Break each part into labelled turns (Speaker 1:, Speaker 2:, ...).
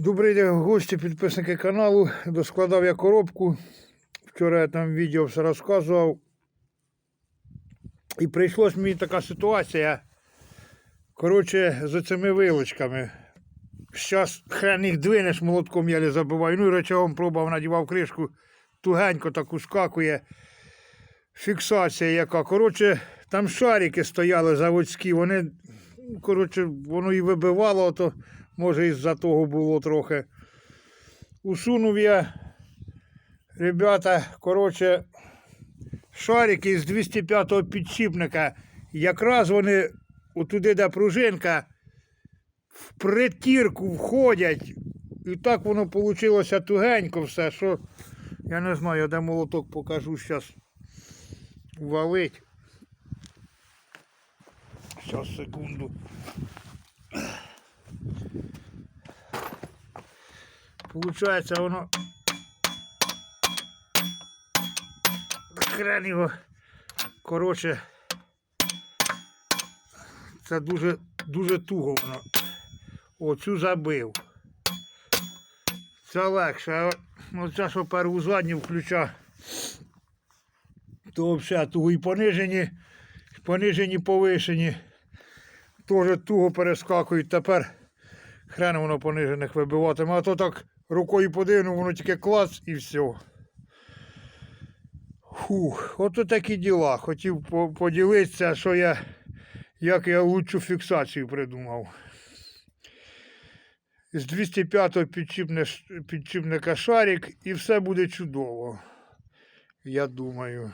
Speaker 1: Добрий день, гості, підписники каналу. Доскладав я коробку. Вчора я там відео все розказував. І прийшлось мені така ситуація. Коротше, з цими вилочками. Зараз хрен їх двинеш, молотком я не забиваю. Ну і речовим пробував, надівав кришку, тугенько таку скакує. Фіксація яка. Коротше, там шарики стояли заводські, вони, коротше, воно і вибивало, то може із-за того було трохи. Усунув я, ребята, коротше, шарики з 205-го підшипника. Якраз вони отуди, де пружинка, в притірку входять. І так воно вийшло тугенько все, що я не знаю, де молоток покажу зараз валить. Зараз, секунду. Получається воно. Хрен його. Коротше. Це дуже, дуже туго воно. Оцю забив. Це легше. А оця, що перву задню включа, то взагалі туго і понижені, понижені, повишені. Теж туго перескакують. Тепер хрен воно понижених вибиватиме. А то так рукою подивну, воно тільки клац і все. Фух, ото такі діла. Хотів поділитися, що я, як я лучшу фіксацію придумав. З 205-го підчіпне, підчіпника шарик і все буде чудово. Я думаю.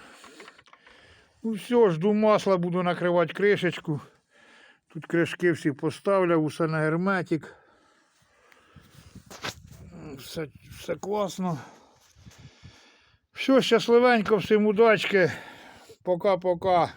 Speaker 1: Ну все, жду масла, буду накривати кришечку. Тут кришки всі поставляв, усе на герметик. Все, все класно. Все, щасливенько, всім удачки. Пока-пока.